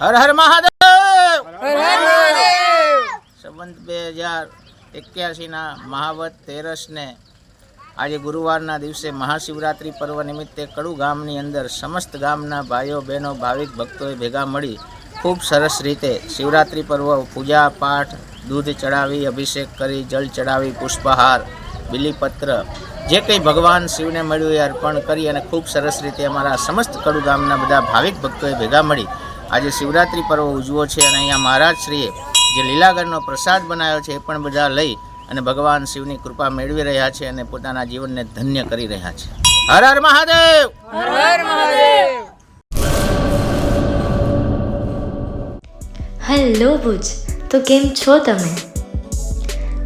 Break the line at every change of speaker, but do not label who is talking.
હર હર મહાદેવ! સંબંધ બે હજાર એક્યાસીના મહાવત તેરસને આજે ગુરુવારના દિવસે મહાશિવરાત્રિ પર્વ નિમિત્તે કડુ ગામની અંદર સમસ્ત ગામના ભાઈઓ બહેનો ભાવિક ભક્તોએ ભેગા મળી ખૂબ સરસ રીતે શિવરાત્રિ પર્વ પૂજા પાઠ દૂધ ચડાવી અભિષેક કરી જળ ચડાવી પુષ્પહાર બિલીપત્ર જે કંઈ ભગવાન શિવને મળ્યું એ અર્પણ કરી અને ખૂબ સરસ રીતે અમારા સમસ્ત કડુ ગામના બધા ભાવિક ભક્તોએ ભેગા મળી આજે શિવરાત્રિ પર્વ ઉજવો છે અને અહીંયા મહારાજશ્રીએ જે લીલાગરનો પ્રસાદ બનાવ્યો છે એ પણ બધા લઈ અને ભગવાન શિવની કૃપા મેળવી રહ્યા છે અને પોતાના જીવનને ધન્ય કરી રહ્યા છે. હર હર મહાદેવ!
હેલો ભુજ તો કેમ છો તમે?